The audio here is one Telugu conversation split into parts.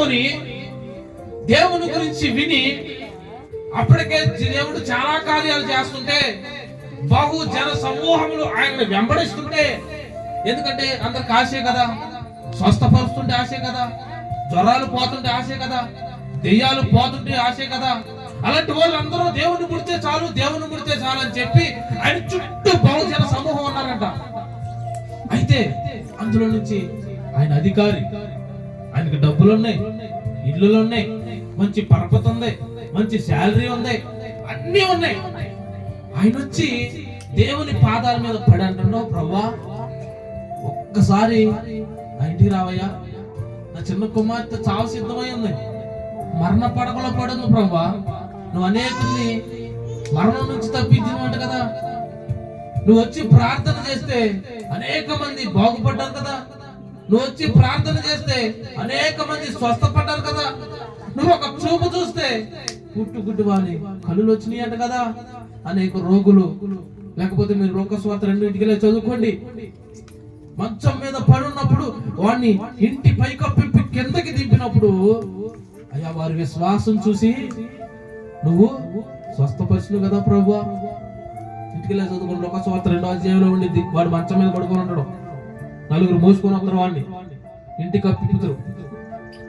తెలుసుకొని దేవుని గురించి విని అప్పటికే దేవుడు చాలా కార్యాలు చేస్తుంటే బహు జన సమూహములు ఆయన వెంబడిస్తుంటే ఎందుకంటే అందరికి ఆశే కదా స్వస్థపరుస్తుంటే ఆశే కదా జ్వరాలు పోతుంటే ఆశే కదా దెయ్యాలు పోతుంటే ఆశే కదా అలాంటి వాళ్ళందరూ దేవుని ముడితే చాలు దేవుని ముడితే చాలు అని చెప్పి ఆయన చుట్టూ బహుజన సమూహం ఉన్నారంట. అయితే అందులో నుంచి ఆయన అధికారి ఆయనకి డబ్బులు ఉన్నాయి ఇల్లులు ఉన్నాయి మంచి పరపతి ఉంది మంచి శాలరీ ఉంది అన్నీ ఉన్నాయి. ఆయన వచ్చి దేవుని పాదాల మీద పడి అంటున్నావు ప్రభా ఒక్కసారి నా ఇంటికి రావయ్యా. నా చిన్న కుమార్తె చావు సిద్ధమై ఉంది. మరణ పడకలో పడింది ప్రభా నువ్వు అనేకుల్ని మరణం నుంచి తప్పించినమాట కదా. నువ్వు వచ్చి ప్రార్థన చేస్తే అనేక మంది బాగుపడ్డారు కదా. నువ్వు వచ్చి ప్రార్థన చేస్తే అనేక మంది స్వస్థపడ్డారు కదా. నువ్వు ఒక చూపు చూస్తే పుట్టు గుడ్డు కళ్ళు వచ్చినాయి అంట కదా. అనేక రోగులు లేకపోతే మీరు రోగస్వాత రెండింటికి చదువుకోండి. మంచం మీద పడున్నప్పుడు వాడిని ఇంటి పైకప్పి కిందకి దింపినప్పుడు అయ్యా వారి విశ్వాసం చూసి నువ్వు స్వస్థపరిచినవు కదా ప్రభు ఇంటికి చదువుకోండి. చదువుకుని ఒక రెండో అధ్యాయంలో ఉండిద్ది. వాడు మంచం మీద పడుకొని ఉంటాడు నలుగురు మోసుకొని వస్తారు వాడిని ఇంటికి కప్పిపుతారు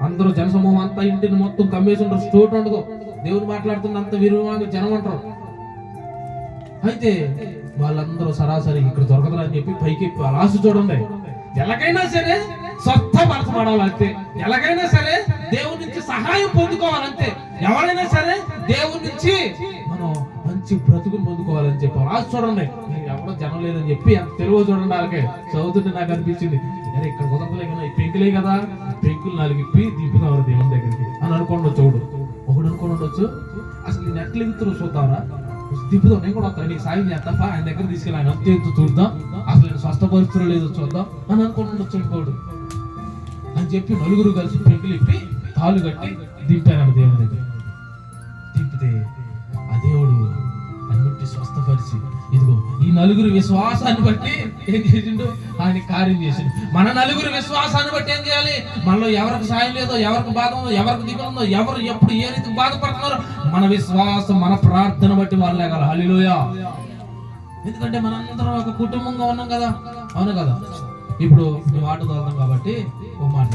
అందరూ జనసమూహం అంతా ఇంటిని మొత్తం కమ్మేసి ఉంటారు స్టోట్ ఉండదు. దేవుడు మాట్లాడుతున్న అంత విరువాంగ జనం అంటారు. అయితే వాళ్ళందరూ సరాసరి ఇక్కడ దొరకదు అని చెప్పి పైకి రాసి చూడండి. ఎలాగైనా సరే స్వస్థపరచబడాలంతే ఎలాగైనా సరే దేవుడి నుంచి సహాయం పొందుకోవాలంతే. ఎవరైనా సరే దేవుడి నుంచి మనం మంచి బ్రతుకుని పొందుకోవాలని చెప్పారు. ఆ చూడండి మీరు ఎవరో జనం లేదని చెప్పి అంత తెలుగు చూడండి వాళ్ళకే చదువుతుంటే నాకు అనిపించింది అరే ఇక్కడ కుదరలే కదా ఈ పెంకులే కదా పెంకులు నాలుగు ఇప్పి దింపుతారు దేవుని దగ్గరికి. అని అనుకోండి చూడు. ఒకడు అనుకోని ఉండొచ్చు. అసలు ఈ నెట్లు ఎగుతురు చూద్దామరా దిప్పుదాం నేను కూడా వస్తాను. నీకు సాయం చేస్తా ఆయన దగ్గర తీసుకెళ్ళి ఆయన అంతే చూద్దాం? అసలు నేను స్వస్థపరుస్తున్నా లేదో చూద్దాం అని అనుకోండి ఉండొచ్చు ఇంకోడు. అని చెప్పి నలుగురు కలిసి పెంకులు ఇప్పి తాళ్ళు కట్టి దింపారు దేవుని దగ్గర దింపితే స్వస్థపరిచి ఇదిగో ఈ నలుగురు విశ్వాసాన్ని బట్టి ఏం చేసిండు? ఆయన కార్యం చేసిండు. మన నలుగురు విశ్వాసాన్ని బట్టి ఏం చేయాలి? మనలో ఎవరికి సాయం లేదో ఎవరికి బాధ ఉందో ఎవరికి దిగులు ఉందో ఎవరు ఎప్పుడు ఏ రీతి బాధపడుతున్నారో మన విశ్వాసం మన ప్రార్థన బట్టి వాళ్ళు లేగాలి. హలిలోయ ఎందుకంటే మనందరం ఒక కుటుంబంగా ఉన్నాం కదా. అవును కదా? ఇప్పుడు నువ్వు ఆటో తోలుతాం కాబట్టి ఓ మాట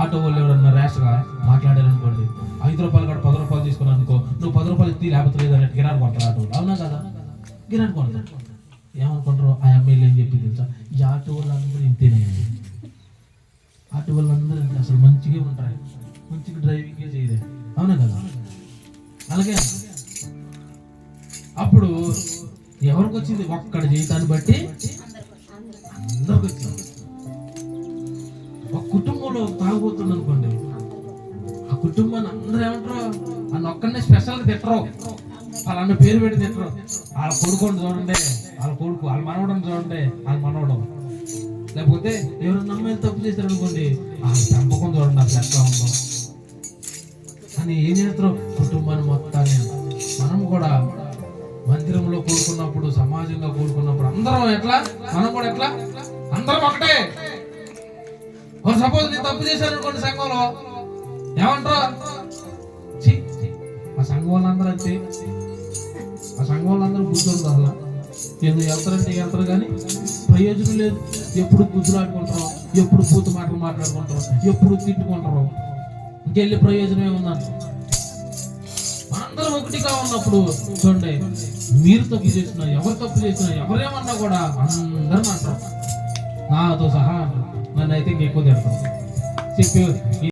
ఆటో వాళ్ళు ఎవరన్నా ర్యాష్గా మాట్లాడారు అనుకోండి ఐదు రూపాయలు కాదు పది రూపాయలు తీసుకున్నాను అనుకో నువ్వు పది రూపాయలు తీ లేకపోతే లేదు గిరాడు ఆటో అవునా కదా? గిరాడు కొంటారు ఏమనుకుంటారు ఆ ఎమ్మెల్యే అని చెప్పి తెలుసా? ఈ ఆటో వాళ్ళందరూ ఇంతేనే. ఆటో వాళ్ళందరూ ఇంతే అసలు మంచిగా ఉంటారు. మంచిగా డ్రైవింగే చేయలే అవునా కదా? అలాగే. అప్పుడు ఎవరికి వచ్చింది? ఒక్కడ జీవితాన్ని బట్టి అందరికి వచ్చింది. ఒక కుటుంబంలో తాగుబోతుంది అనుకోండి ఆ కుటుంబాన్ని అందరూ ఏమంటారు? అన్న ఒక్కడనే స్పెషల్గా తిట్టరు. వాళ్ళ పేరు పెట్టి తిట్టరు వాళ్ళ కొడుకోండి చూడండి వాళ్ళ కొడుకు వాళ్ళ మనవడం చూడండి వాళ్ళ మనవడం. లేకపోతే ఎవరైనా అమ్మాయిలు తప్పు చేశారు అనుకోండి వాళ్ళ పెంపకం చూడండి అసలు ఎట్లా ఉందో అని ఏం చేస్తారు కుటుంబాన్ని మొత్తాన్ని మనం కూడా మందిరంలో కూడుకున్నప్పుడు సమాజంగా కూడుకున్నప్పుడు అందరం ఎట్లా? మనం కూడా ఎట్లా? అందరం ఒకటే. సపోజ్ నేను తప్పు చేశాను అనుకోండి సంఘంలో. ఏమంటారు? ఛీ, ఛీ, మా సంఘం వాళ్ళందరూ అంతే. సంఘం వాళ్ళందరూ బుద్ధులు అసలు ఏదో వెళ్తారంటే వెళ్తారు కానీ ప్రయోజనం లేదు. ఎప్పుడు బుద్ధులు ఎప్పుడు పూత మాటలు మాట్లాడుకుంటారు ఎప్పుడు తిట్టుకుంటారు. ఇంకెళ్ళి ప్రయోజనం ఏముందంట అందరం ఒకటిగా ఉన్నప్పుడు చూడండి మీరు తప్పు చేసినా ఎవరు తప్పు చేసినా ఎవరేమన్నా కూడా అందరం అంటారు నాతో సహా నన్ను అయితే ఇంకెక్కువ తింటారు చెప్పి